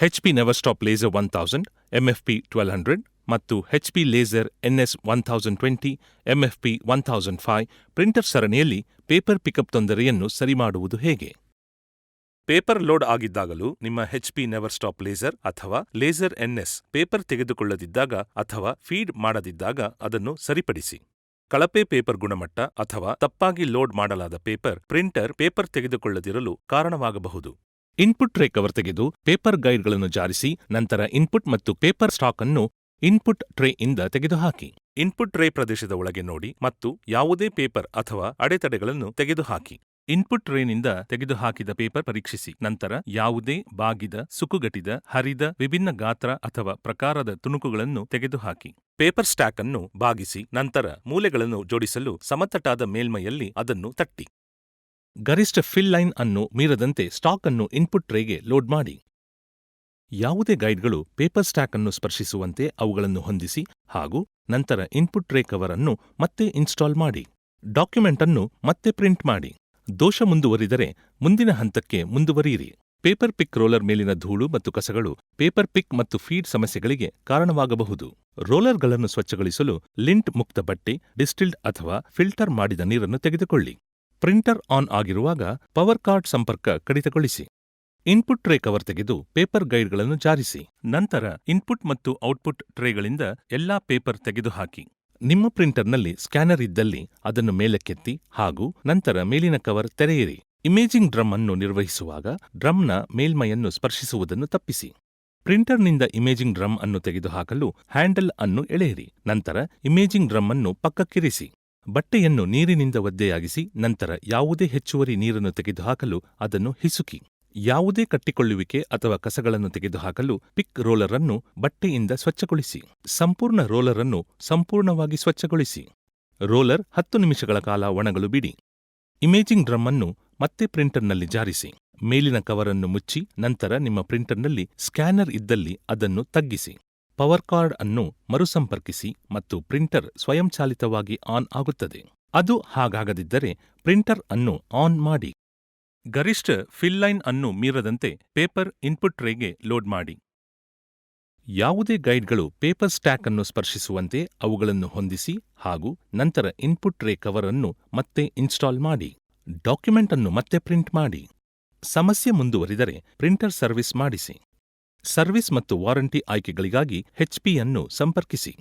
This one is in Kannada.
HP never stop laser one thousand MFP twelve hundred ಮತ್ತು HP laser NS one thousand twenty MFP one thousand five printer ಸರಣಿಯಲ್ಲಿ ಪೇಪರ್ ಪಿಕಪ್ ತೊಂದರೆಯನ್ನು ಸರಿಮಾಡುವುದು ಹೇಗೆ? ಪೇಪರ್ ಲೋಡ್ ಆಗಿದ್ದಾಗಲೂ ನಿಮ್ಮ ಹೆಚ್ಪಿ ನೆವರ್ ಸ್ಟಾಪ್ ಲೇಸರ್ ಅಥವಾ ಲೇಸರ್ ಎನ್ಎಸ್ ಪೇಪರ್ ತೆಗೆದುಕೊಳ್ಳದಿದ್ದಾಗ ಅಥವಾ ಫೀಡ್ ಮಾಡದಿದ್ದಾಗ ಅದನ್ನು ಸರಿಪಡಿಸಿ. ಕಳಪೆ ಪೇಪರ್ ಗುಣಮಟ್ಟ ಅಥವಾ ತಪ್ಪಾಗಿ ಲೋಡ್ ಮಾಡಲಾದ ಪೇಪರ್ ಪ್ರಿಂಟರ್ ಪೇಪರ್ ತೆಗೆದುಕೊಳ್ಳದಿರಲು ಕಾರಣವಾಗಬಹುದು. ಇನ್ಪುಟ್ ಟ್ರೇ ಕವರ್ ತೆಗೆದು ಪೇಪರ್ ಗೈಡ್ಗಳನ್ನು ಜಾರಿಸಿ ನಂತರ ಇನ್ಪುಟ್ ಮತ್ತು ಪೇಪರ್ ಸ್ಟಾಕ್ ಅನ್ನು ಇನ್ಪುಟ್ ಟ್ರೇ ಇಂದ ತೆಗೆದುಹಾಕಿ. ಇನ್ಪುಟ್ ಟ್ರೇ ಪ್ರದೇಶದ ಒಳಗೆ ನೋಡಿ ಮತ್ತು ಯಾವುದೇ ಪೇಪರ್ ಅಥವಾ ಅಡೆತಡೆಗಳನ್ನು ತೆಗೆದುಹಾಕಿ. ಇನ್ಪುಟ್ ಟ್ರೇನಿಂದ ತೆಗೆದುಹಾಕಿದ ಪೇಪರ್ ಪರೀಕ್ಷಿಸಿ. ನಂತರ ಯಾವುದೇ ಬಾಗಿದ, ಸುಕ್ಕುಗಟ್ಟಿದ, ಹರಿದ, ವಿಭಿನ್ನ ಗಾತ್ರ ಅಥವಾ ಪ್ರಕಾರದ ತುಣುಕುಗಳನ್ನು ತೆಗೆದುಹಾಕಿ. ಪೇಪರ್ ಸ್ಟ್ಯಾಕ್ ಅನ್ನು ಬಾಗಿಸಿ. ನಂತರ ಮೂಲೆಗಳನ್ನು ಜೋಡಿಸಲು ಸಮತಟ್ಟಾದ ಮೇಲ್ಮೈಯಲ್ಲಿ ಅದನ್ನು ತಟ್ಟಿ. ಗರಿಷ್ಠ ಫಿಲ್ ಲೈನ್ ಅನ್ನು ಮೀರದಂತೆ ಸ್ಟಾಕ್ ಅನ್ನು ಇನ್ಪುಟ್ ಟ್ರೇಗೆ ಲೋಡ್ ಮಾಡಿ. ಯಾವುದೇ ಗೈಡ್ಗಳು ಪೇಪರ್ ಸ್ಟಾಕ್ ಅನ್ನು ಸ್ಪರ್ಶಿಸುವಂತೆ ಅವುಗಳನ್ನು ಹೊಂದಿಸಿ ಹಾಗೂ ನಂತರ ಇನ್ಪುಟ್ ಟ್ರೇ ಕವರ್ ಅನ್ನು ಮತ್ತೆ ಇನ್ಸ್ಟಾಲ್ ಮಾಡಿ. ಡಾಕ್ಯುಮೆಂಟ್ ಅನ್ನು ಮತ್ತೆ ಪ್ರಿಂಟ್ ಮಾಡಿ. ದೋಷ ಮುಂದುವರಿದರೆ ಮುಂದಿನ ಹಂತಕ್ಕೆ ಮುಂದುವರಿಯಿರಿ. ಪೇಪರ್ ಪಿಕ್ ರೋಲರ್ ಮೇಲಿನ ಧೂಳು ಮತ್ತು ಕಸಗಳು ಪೇಪರ್ ಪಿಕ್ ಮತ್ತು ಫೀಡ್ ಸಮಸ್ಯೆಗಳಿಗೆ ಕಾರಣವಾಗಬಹುದು. ರೋಲರ್ಗಳನ್ನು ಸ್ವಚ್ಛಗೊಳಿಸಲು ಲಿಂಟ್ ಮುಕ್ತ ಬಟ್ಟೆ, ಡಿಸ್ಟಿಲ್ಡ್ ಅಥವಾ ಫಿಲ್ಟರ್ ಮಾಡಿದ ನೀರನ್ನು ತೆಗೆದುಕೊಳ್ಳಿ. ಪ್ರಿಂಟರ್ ಆನ್ ಆಗಿರುವಾಗ ಪವರ್ ಕಾರ್ಡ್ ಸಂಪರ್ಕ ಕಡಿತಗೊಳಿಸಿ. ಇನ್ಪುಟ್ ಟ್ರೇ ಕವರ್ ತೆಗೆದು ಪೇಪರ್ ಗೈಡ್ಗಳನ್ನು ಜಾರಿಸಿ. ನಂತರ ಇನ್ಪುಟ್ ಮತ್ತು ಔಟ್ಪುಟ್ ಟ್ರೇಗಳಿಂದ ಎಲ್ಲಾ ಪೇಪರ್ ತೆಗೆದುಹಾಕಿ. ನಿಮ್ಮ ಪ್ರಿಂಟರ್ನಲ್ಲಿ ಸ್ಕ್ಯಾನರ್ ಇದ್ದಲ್ಲಿ ಅದನ್ನು ಮೇಲಕ್ಕೆತ್ತಿ ಹಾಗೂ ನಂತರ ಮೇಲಿನ ಕವರ್ ತೆರೆಯಿರಿ. ಇಮೇಜಿಂಗ್ ಡ್ರಮ್ ಅನ್ನು ನಿರ್ವಹಿಸುವಾಗ ಡ್ರಮ್ನ ಮೇಲ್ಮೈಯನ್ನು ಸ್ಪರ್ಶಿಸುವುದನ್ನು ತಪ್ಪಿಸಿ. ಪ್ರಿಂಟರ್ನಿಂದ ಇಮೇಜಿಂಗ್ ಡ್ರಮ್ ಅನ್ನು ತೆಗೆದುಹಾಕಲು ಹ್ಯಾಂಡಲ್ ಅನ್ನು ಎಳೆಯಿರಿ. ನಂತರ ಇಮೇಜಿಂಗ್ ಡ್ರಮ್ ಅನ್ನು ಪಕ್ಕಕ್ಕಿರಿಸಿ. ಬಟ್ಟೆಯನ್ನು ನೀರಿನಿಂದ ಒದ್ದೆಯಾಗಿಸಿ ನಂತರ ಯಾವುದೇ ಹೆಚ್ಚುವರಿ ನೀರನ್ನು ತೆಗೆದುಹಾಕಲು ಅದನ್ನು ಹಿಸುಕಿ. ಯಾವುದೇ ಕಟ್ಟಿಕೊಳ್ಳುವಿಕೆ ಅಥವಾ ಕಸಗಳನ್ನು ತೆಗೆದುಹಾಕಲು ಪಿಕ್ ರೋಲರ್ ಅನ್ನು ಬಟ್ಟೆಯಿಂದ ಸ್ವಚ್ಛಗೊಳಿಸಿ. ಸಂಪೂರ್ಣ ರೋಲರ್ ಅನ್ನು ಸಂಪೂರ್ಣವಾಗಿ ಸ್ವಚ್ಛಗೊಳಿಸಿ. ರೋಲರ್ ಹತ್ತು ನಿಮಿಷಗಳ ಕಾಲ ಒಣಗಲು ಬಿಡಿ. ಇಮೇಜಿಂಗ್ ಡ್ರಮ್ ಅನ್ನು ಮತ್ತೆ ಪ್ರಿಂಟರ್ನಲ್ಲಿ ಜಾರಿಸಿ. ಮೇಲಿನ ಕವರನ್ನು ಮುಚ್ಚಿ ನಂತರ ನಿಮ್ಮ ಪ್ರಿಂಟರ್ನಲ್ಲಿ ಸ್ಕ್ಯಾನರ್ ಇದ್ದಲ್ಲಿ ಅದನ್ನು ತಗ್ಗಿಸಿ. ಪವರ್ ಕಾರ್ಡ್ ಅನ್ನು ಮರುಸಂಪರ್ಕಿಸಿ ಮತ್ತು ಪ್ರಿಂಟರ್ ಸ್ವಯಂಚಾಲಿತವಾಗಿ ಆನ್ ಆಗುತ್ತದೆ. ಅದು ಹಾಗಾಗದಿದ್ದರೆ ಪ್ರಿಂಟರ್ ಅನ್ನು ಆನ್ ಮಾಡಿ. ಗರಿಷ್ಠ ಫಿಲ್ ಲೈನ್ ಅನ್ನು ಮೀರದಂತೆ ಪೇಪರ್ ಇನ್ಪುಟ್ ಟ್ರೇಗೆ ಲೋಡ್ ಮಾಡಿ. ಯಾವುದೇ ಗೈಡ್ಗಳು ಪೇಪರ್ ಸ್ಟ್ಯಾಕ್ ಅನ್ನು ಸ್ಪರ್ಶಿಸುವಂತೆ ಅವುಗಳನ್ನು ಹೊಂದಿಸಿ ಹಾಗೂ ನಂತರ ಇನ್ಪುಟ್ ಟ್ರೇ ಕವರ್ ಅನ್ನು ಮತ್ತೆ ಇನ್ಸ್ಟಾಲ್ ಮಾಡಿ. ಡಾಕ್ಯುಮೆಂಟ್ ಅನ್ನು ಮತ್ತೆ ಪ್ರಿಂಟ್ ಮಾಡಿ. ಸಮಸ್ಯೆ ಮುಂದುವರಿದರೆ ಪ್ರಿಂಟರ್ ಸರ್ವಿಸ್ ಮಾಡಿಸಿ. ಸರ್ವಿಸ್ ಮತ್ತು ವಾರಂಟಿ ಆಯ್ಕೆಗಳಿಗಾಗಿ ಹೆಚ್ಪಿ ಅನ್ನು ಸಂಪರ್ಕಿಸಿ.